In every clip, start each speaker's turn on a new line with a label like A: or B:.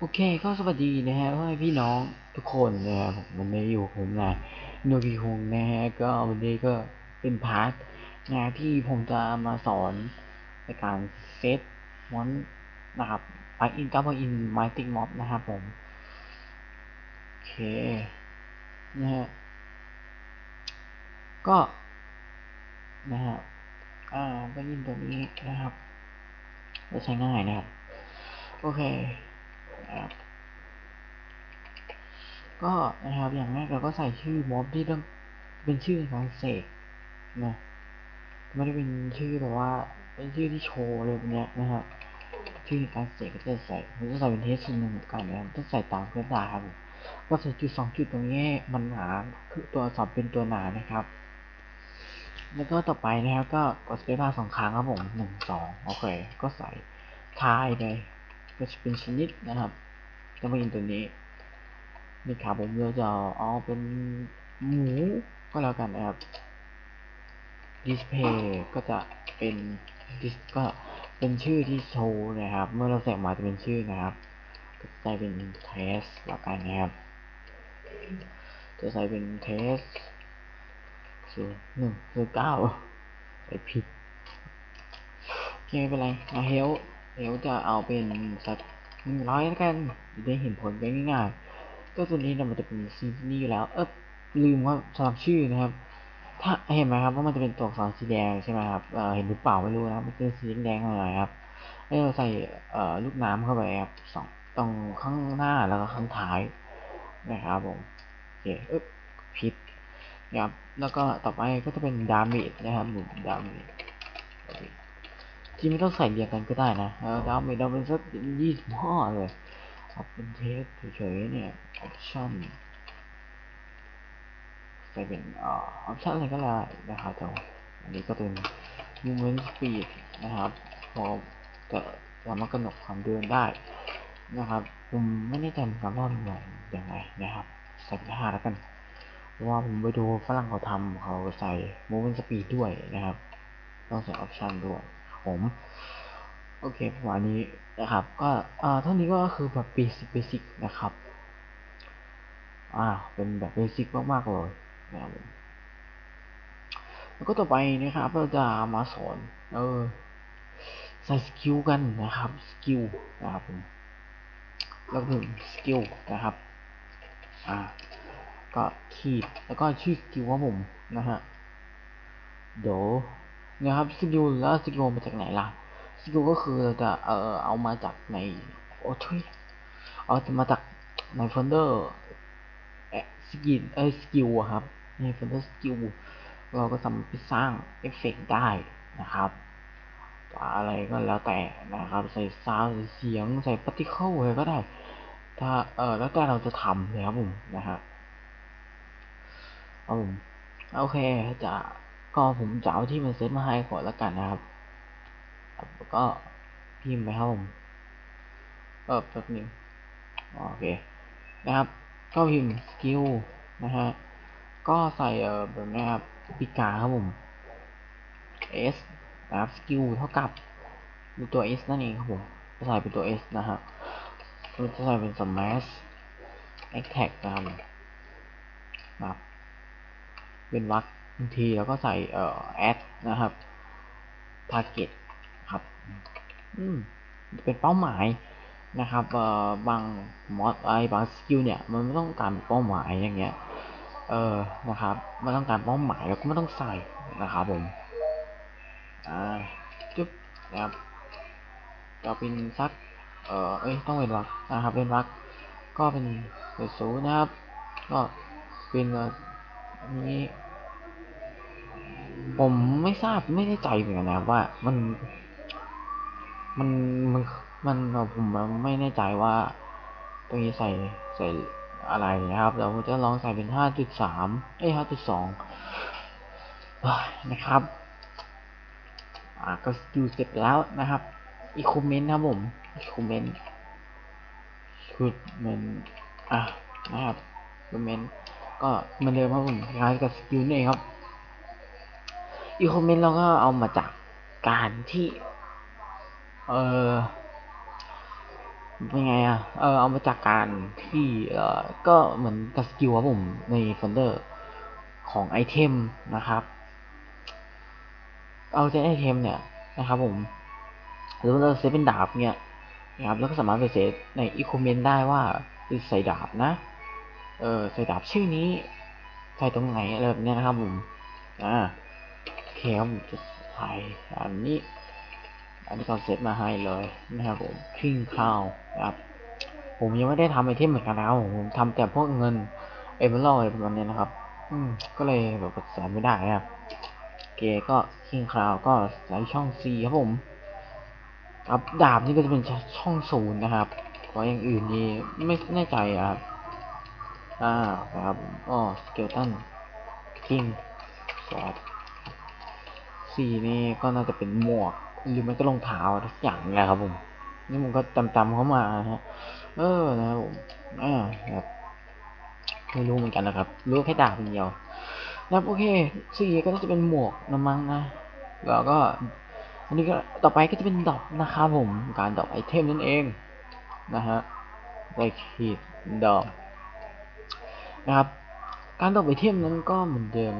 A: โอเคก็สวัสดีนะฮะพ่อแม่พี่น้องทุกคนนะครับผมวันนี้อยู่ผมนะโนกิคงนะฮะก็วันนี้ก็เป็นพาร์ทนะที่ผมจะมาสอนในการเซตมอนนะครับไปอินกับอินไมติ g ม็อบนะครับผม โอเคนะฮะก็นะฮะอ่าไปอินตัวนี้นะครับจะใช้ง่ายนะครับ โอเค นะครับก็นะครับอย่างแรกเราก็ใส่ชื่อม็อบที่ต้องเป็นชื่อของเสกนะไม่ได้เป็นชื่อแบบว่า เป็นชื่อที่โชว์เลยแบบเนี้ยนะครับชื่อการเสกก็จะใส่ผมจะใส่เป็นเทสหนึ่งกันนะครับต้องใส่ตามเพื่อนได้ครับก็ใส่จุดสองจุดตรงนี้มันหนาคือตัวสอักษรเป็นตัวหนานะครับ แล้วก็ต่อไปนะครับก็กดสเปซบาร์สองครั้งครับผมหนึ่งสองโอเค ก็ใส่ท้ายไป ก็จะเป็นชนิดนะครับจะมาอินตัวนี้นี่ครับผมเราจะเอาเป็นหมูก็แล้วกันนะครับ display ก็จะเป็น dis ก็เป็นชื่อที่โชว์นะครับ เมื่อเราใส่ออกมาจะเป็นชื่อนะครับ ก็ใส่เป็น test ล้วกันนะครับ จะใส่เป็น test ศูนย์หนึ่งศูนย์เก้าใส่ผิดโอเคไม่เป็นไรนะเฮล เฮลจะเอาเป็นสักหนึ่งร้อยแล้วกันจะได้เห็นผลได้ง่ายๆก็ตัวนี้นี่ยมันจะเป็นซีนี่อยู่แล้ว เออลืมว่าสลับชื่อนะครับ ถ้าเห็นไหมครับว่ามันจะเป็นตัวอักษรสีแดงใช่ไหมครับเเห็นหรือเปล่าไม่รู้นะมันเป็นสีแดงหน่อยครับแล้วเราใส่เออลูกน้ำเข้าไปครับสองตรงข้างหน้าแล้วก็ข้างท้ายนะครับผมโอเคเอ๊บผิดนะครับแล้วก็ต่อไปก็จะเป็นดาเมจนะครับผมดาเมจ จริงไม่ต้องใส่เรียงกันก็ได้นะแล้วดาเมจเราเป็นสักยี่สิบห้าเลยเอาเป็นเทสเฉยๆเนี่ยออปชั่นใส่เป็นอ่าออปชั่นอะไรก็ได้นะครับแต่อันนี้ก็เป็น movement speed นะครับพอจะสามารถกำหนดความเดินได้นะครับผมไม่แน่ใจเหมือนกันว่ามันยังไงนะครับใส่ไปห้าแล้วกันเพราะว่าผมไปดูฝรั่งเขาทำเขาใส่ movement speed ด้วยนะครับต้องใส่ออปชั่นด้วย ผมโอเคประมาณนี้นะครับ ก็อ่าเท่านี้ก็คือแบบเบสิกเบสิกนะครับ อ่า เป็นแบบเบสิกมากๆเลยนะครับผมแล้วก็ต่อไปนะครับเราจะมาสอน เออใส่สกิลกันนะครับสกิลนะครับผมแล้วถึงสกิลนะครับ อ่า ก็ขีดแล้วก็ชื่อสกิลว่าผมนะฮะเดี๋ยว นะครับสกิลแล้วสกิลมาจากไหนล่ะสกิลก็คือเราจะเออเอามาจากในโอ้ทุยเอามาจากในโฟลเดอร์เอสกิลเอสกิลครับในโฟลเดอร์สกิลเราก็สามารถไปสร้างเอฟเฟกได้นะครับอะไรก็แล้วแต่นะครับ ใส่ซาวด์ใส่เสียงใส่ปาร์ติเคิลอะไรก็ได้ ถ้าเออแล้วแต่เราจะทำนะครับผมนะฮะเอาผมโอเคจะ ก็ผมจะเอาที่มันเซตมาให้ก่อนล้วกันนะครับแล้วก็พิมพ์ไปครับผมเออแป๊บนึงโอเคนะครับ ก็พิมพ์สกิลนะฮะก็ใส่เออแบบนี้ครับปีกาครับผม s นะครับสกิลเท่ากับตัว s นั่นเองครับผมจะใส่เป็นตัว s นะฮะจะใส่เป็น smash attack นะครับนะครับเป็นวัก บางทีแล้วก็ใส่เอ่อ add นะครับ target ครับ อืม เป็นเป้าหมายนะครับเอ่อบางมอดไอบางสกิลเนี่ย มันไม่ต้องการเป้าหมายอย่างเงี้ย เออนะครับมันต้องการเป้าหมายแล้วก็ไม่ต้องใส่นะครับผม อ่า จุ๊บนะครับจะเป็นซัก เอ่อ เอ้ย ต้องเป็นวักนะครับ เป็นวักก็เป็นเป็นศูนย์นะครับ ก็เป็นนี้ ผมไม่ทราบไม่ได้ใจเหมือนกันนะว่ามัน มันมันมันผมไม่แน่ใจว่าตรงนี้ใส่ใส่อะไรนะครับเราจะลองใส่เป็นห้าจุดสามเอ้ห้าจุดสองนะครับ อ่าก็ดูเสร็จแล้วนะครับ อีกคอมเมนต์ครับผม อีกคอมเมนต์คือเหมือนอะนะครับคอมเมนต์ก็เหมือนเดิมครับผมคล้ายกับสกิลนี่ครับ อีกคอมเมนต์เราก็เอามาจากการที่ เออเป็นไงอะ เออเอามาจากการที่ เออก็เหมือนกับสกิลครับผมในโฟลเดอร์ของไอเทมนะครับ เอาเซตไอเทมเนี่ยนะครับผม หรือว่าเราเซตเป็นดาบเนี่ยนะครับ แล้วก็สามารถไปเซตในอีคอมเมนต์ได้ว่าใส่ดาบนะ เออใส่ดาบชื่อนี้ ใส่ตรงไหนอะไรแบบเนี้ยนะครับผม อ่า เคมจะใส่อันนี้ อันนี้ก็เซตมาให้เลยนะครับผมคิงข้าวนะครับ ผมยังไม่ได้ทำไอเทมเหมือนกันนะครับผมทำแต่พวกเงินเอเมอรัลอะไรประมาณนี้นะครับ อืม ก็เลยแบบใส่ไม่ได้นะครับเกก็คิงคราวก็ใส่ช่อง C ครับผมครับดาบนี่ก็จะเป็นช่องศูนย์นะครับเพรอย่างอื่นนี่ไม่แน่ใจครับอ่าครับอ๋อสเกลตันคิงสอด สีนี่ก็น่าจะเป็นหมวก หรือมันก็รองเท้าทุกอย่างแหละครับผม นี่มันก็จำๆเข้ามาฮะ เออนะครับผมอ่าครับไม่รู้เหมือนกันนะครับ รู้แค่ดาบเดียวนะครับโอเคสี่ก็จะเป็นหมวกนะมั้งนะ แล้วก็ อันนี้ก็ต่อไปก็จะเป็นดอกนะครับผม การดอกไอเทมนั่นเองนะฮะได้ขีดดอกนะครับ การดอกไอเทมนั้นก็เหมือนเดิม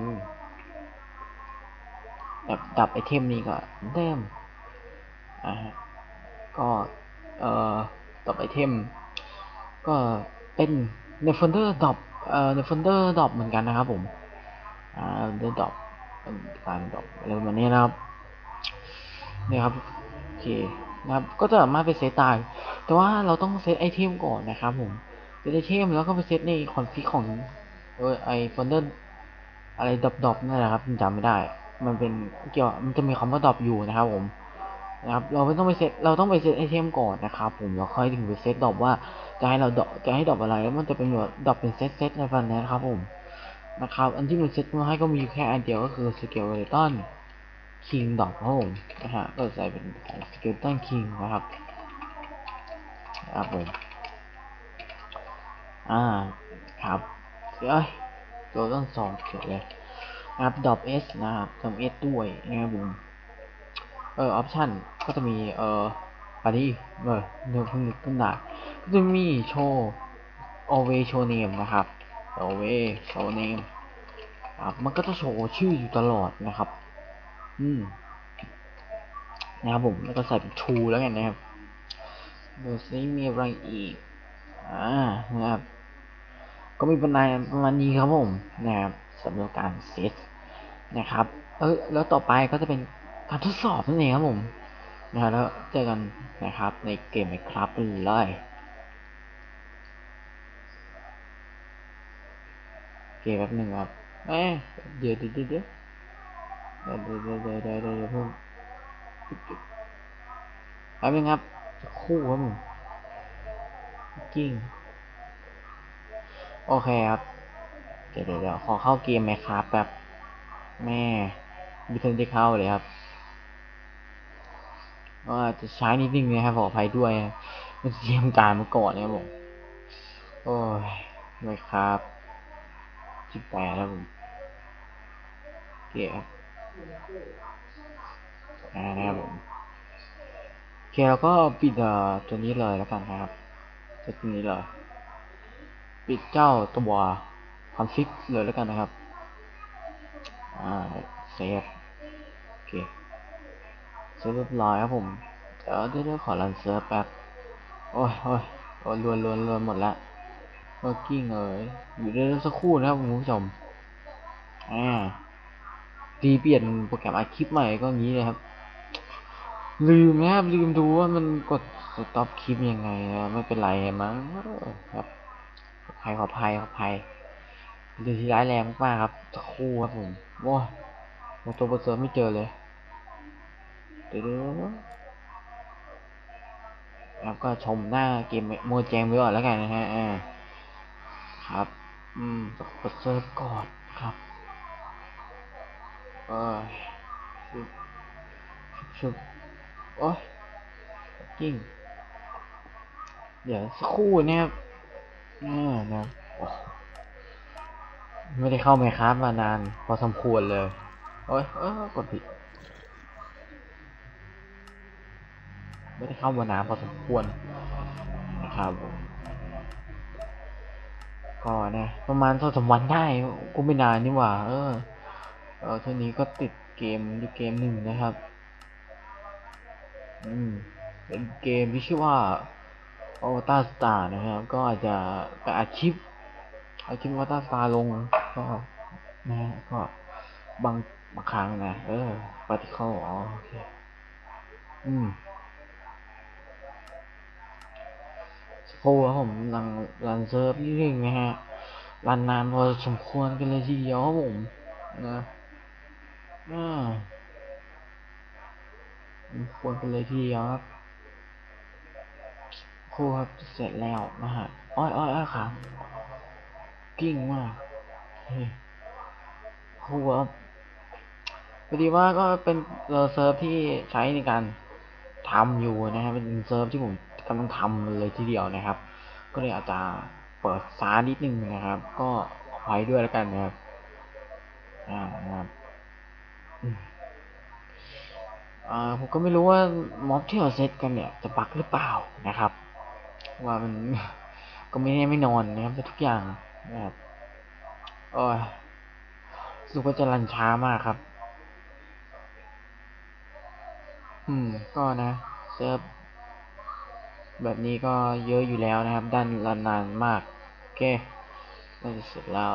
A: แบบดับไอเทมนี้ก็เหมือนเดิมอ่าก็เอ่อดอกไอเทม ก็เป็นในโฟลเดอร์ดรอปเอ่อในโฟลเดอร์ดรอปเหมือนกันนะครับผมอ่าเดอร์ดรอปเป็นการดรอปอะไรประมาณนี้นะครับเนี่ยครับโอเคนะครับก็จะสามารถไปเซตได้แต่ว่าเราต้องเซตไอเทมก่อนนะครับผมเซตไอเทมแล้วก็ไปเซตในคอนฟิกของเออไอโฟลเดอร์อะไรดรอปดรอปนั่นแหละครับจำไม่ได้ มันเป็นเกี่ยวมันจะมีคำว่าดรอปอยู่นะครับผมนะครับเราไม่ต้องไปเซตเราต้องไปเซตไอเทมก่อนนะครับผมแล้วค่อยถึงไปเซตดรอปว่าจะให้เราดรอปจะให้ดรอปอะไรแล้วมันจะเป็นแบบดรอปเป็นเซตเซตในฟันนี้นะครับผมนะครับอันที่มันเซตมาให้ก็มีแค่อันเดียวก็คือสเกลเลตันคิงดอกครับผมนะฮะก็ใส่เป็นของสเกลตันคิงนะครับนะครับผมอ่าครับเอ้ยตัวต้องสองเขียนเลย นะครับดอปเอสนะครับทำเอสด้วยนะครับผมเออออปชั่นก็จะมีเอ่ออันนี้เออเนื้อพึ่งนึกขึ้นได้ก็จะมีโชว์โอเวโชเนมนะครับโอเวโชเนมครับมันก็จะโชว์ชื่ออยู่ตลอดนะครับ อืมนะครับผมแล้วก็ใส่เป็นทูแล้วกันนะครับดูซิมีอะไรอีกอ่านะครับ ก็มีประมาประมาณนี้ครับผมนะครับ สำหรับการเซตนะครับ เออแล้วต่อไปก็จะเป็นการทดสอบนั่นเองครับผมนะแล้วเจอกันนะครับในเกมไหมครับเลยเกมแป๊บหนึ่งครับเอ๊ะเดี๋ยวเดี๋ยวเดี๋ยวเดี๋ยวเดี๋ยวเดี๋ยวเดี๋ยวเดี๋ยวเดี๋ยวเดี๋ยวเพิ่งแป๊บนึงครับคู่ครับผมกิ้งโอเคครับ เดี๋ยวเดี๋ยวขอเข้าเกมไหมครับแบบแม่บิทันได้เข้าเลยครับว่าจะใช้นิดนึงนะครับขออภัยด้วยมันเตรียมการมาก่อนนะครับผมโอ้ยไม่ครับจิบแปดแล้วผมเกียร์อ่านะครับผมโอเคแล้วก็ปิดตัวนี้เลยแล้วกันนะครับตัวนี้เลย ปิดเจ้าตัว คอนฟิกเลยแล้วกันนะครับ อ่าเซฟโอเคเซฟเรียบร้อยครับผม เดี๋ยวเดี๋ยวขอรันเซิร์ฟแป๊บ โอ้ยโอ้ยโอ้ยลวนลวนลวนหมดละเมื่อกี้งเอ๋ยอยู่ได้สักครู่นะครับคุณผู้ชม อ่าดีเปลี่ยนโปรแกรมอัดคลิปใหม่ก็งี้เลยครับ ลืมนะครับลืมดูว่ามันกดสต็อปคลิปยังไงนะไม่เป็นไรมั้งครับใครขอภัยขอภัย เดือที่ร้ายแรงมากครับตะคู่ครับผมว้าโมโตเบอร์เซอร์ไม่เจอเลยเดี๋ยวแล้วก็ชมหน้าเกมโมแจงไปก่อนแล้วกันนะฮะครับ อืมเปิดเซิร์ฟก่อนครับเออชุบชุบโอ้ยกิ้งเดี๋ยวสักครู่นะครับอ่านะ ไม่ได้เข้าไมครับมานาน พอสมควรเลยโอ้ยเออกดผิด ไม่ได้เข้ามานานพอสมควรนะครับก็นะ ประมาณสองสามวันได้กูไม่นานนี่หว่า เออ เออทีนี้ก็ติดเกมอยู่เกมหนึ่งนะครับ อืม เป็นเกมที่ชื่อว่า a v a t a r Star นะครับ ก็อาจจะไปอัดคลิปเอาคลิป a v a t a r Star ลง ก็นะก็บางบางครั้งนะเออปฏิเข้าอ๋อโอเคอืมโอ้ครับผมรังรันเซิร์ฟนี่เองนะฮะรันนานพอสมควรกันเลยทีเดียวครับผมนะอ่าสมควรกันเลยทีเดียวครับครูครับเสร็จแล้วนะฮะอ้อยอ้อยอ้อยครับกิ้งมาก ครูครับพอดีว่าก็เป็นเซิร์ฟที่ใช้ในการทำอยู่นะครับเป็นเซิร์ฟที่ผมกำลังทำเลยทีเดียวนะครับ ก็เลยอาจจะเปิดซานิดนึงนะครับ ก็ไว้ด้วยแล้วกันนะครับอ่านะครับอ่าผมก็ไม่รู้ว่าม็อบที่เราเซตกันเนี่ยจะบักหรือเปล่านะครับ ว่ามันก็ไม่แน่ไม่นอนนะครับทุกอย่างนะครับ โอ้ยสึกว่าจะรันช้ามากครับ อืม ก็นะเซิร์ฟแบบนี้ก็เยอะอยู่แล้วนะครับ ด้านละนนานมาก โอเคน่าจะเสร็จแล้ว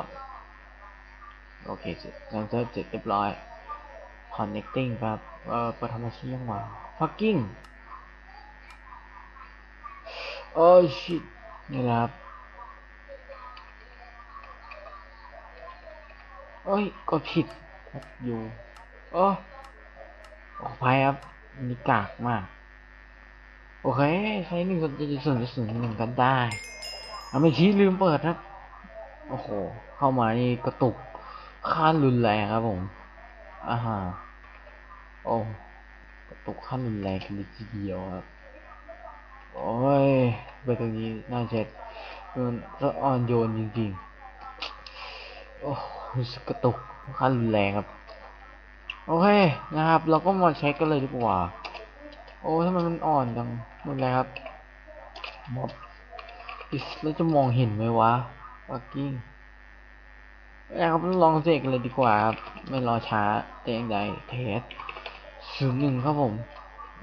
A: โอเคเสร็จงานเซิร์ฟเสร็จเรียบร้อย connecting ครับ เอ่อเปิดทำอาชียังวะ fucking โอ้ shit นี่แหละครับ เอ้ยกดผิดครับอยู่โอ้ขออภัยครับนี่กากมาก โอเค ใช้หนึ่งส่วนจะส่วนจะส่วนหนึ่งกันได้เอาไม่ชี้ลืมเปิดครับ โอ้โห เข้ามานี่กระตุกขั้นรุนแรงครับผมอ่าฮะโอ้กระตุกขั้นรุนแรงกันเลยทีเดียวครับ โอ้ยไปตรงนี้น่าเช็ดมันสะอ่อนโยนจริงๆ โอ้ รู้สึกกระตุกขั้นรุนแรงครับ โอเคนะครับ เราก็มาเช็คกันเลยดีกว่า โอ้ทำไมมันอ่อนจังมันอะไรครับม็อบอิสแล้วจะมองเห็นไหมวะปักกิ้งนะครับลองเสกเลยดีกว่าครับ ไม่รอช้าแต่อย่างใดเทสศูนย์หนึ่งครับผม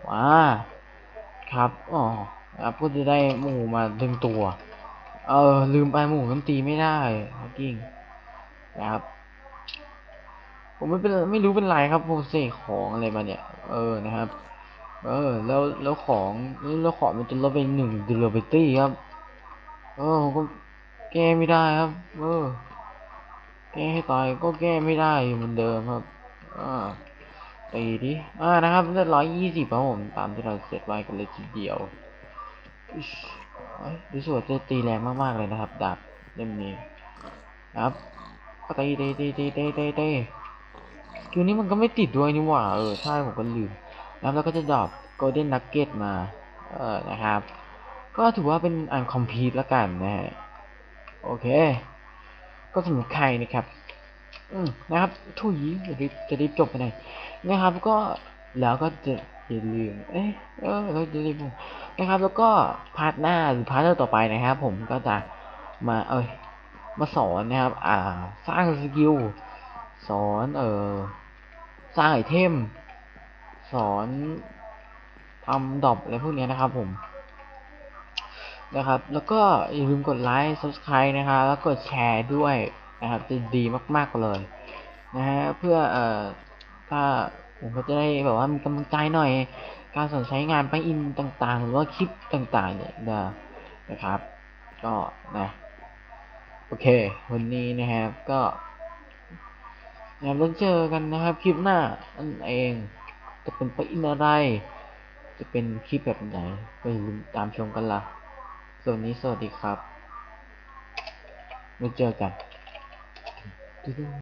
A: ว้าครับอ๋อครับก็จะได้หมูมาดึงตัว เออลืมไปหมูมันตีไม่ได้ปักกิ้ง นะครับ ผมไม่เป็นไม่รู้เป็นไรครับผมเสกของอะไรมาเนี่ย เออนะครับ เออ แล้วแล้วของแล้วของมันจะลดไปหนึ่งดิลเบตี้ครับ เออผมก็แก้ไม่ได้ครับ เออ แก้ให้ตายก็แก้ไม่ได้อยู่เหมือนเดิมครับ อ่าตีดิอ่านะครับเลือดร้อยยี่สิบครับผมตามที่เราเซตไว้กันเลยทีเดียวรู้สึกว่าจะตีแรงมากๆเลยนะครับ ดาบเล่มนี้นะครับ ตีตีตีตีตีตีตีคิวนี้มันก็ไม่ติดด้วยนี่หว่า เออ ใช่ ผมก็ลืม แล้วเราก็จะดรอป golden nugget มา เออ นะครับ ก็ถือว่าเป็นอันคอมพ e t e แล้วกันนะฮะ โอเค ก็สำหรับใครนะครับ อืมนะครับทุยจะรีบจะรีบจบไปไหนนะครับ ก็แล้วก็จะอย่าลืม เอ๊ะ เออเราจะรีบนะครับ แล้วก็พาร์ทหน้าหรือพาร์ทต่อไปนะครับ ผมก็จะมา เอ้ย มาสอนนะครับ อ่า สร้างสกิล สอนเออสร้างไอเทม สอนทำดอปอะไรพวกนี้นะครับผม นะครับ แล้วก็อย่าลืมกดไลค์ subscribe นะครับ แล้วกดแชร์ด้วยนะครับจะดีมาก ๆ เลย นะฮะ เพื่อเอ่อถ้าผมก็จะได้แบบว่ามีกำลังใจหน่อย การสอนใช้งานไปอินต่างๆ หรือว่าคลิปต่างๆ เนี่ยนะนะครับ ก็นะ โอเค วันนี้นะครับก็นะครับแล้วเจอกันนะครับ คลิปหน้านั่นเอง จะเป็นไปอินอะไร จะเป็นคลิปแบบไหนไปลืมตามชมกันละส่วนนี้สวัสดีครับไว้เจอกัน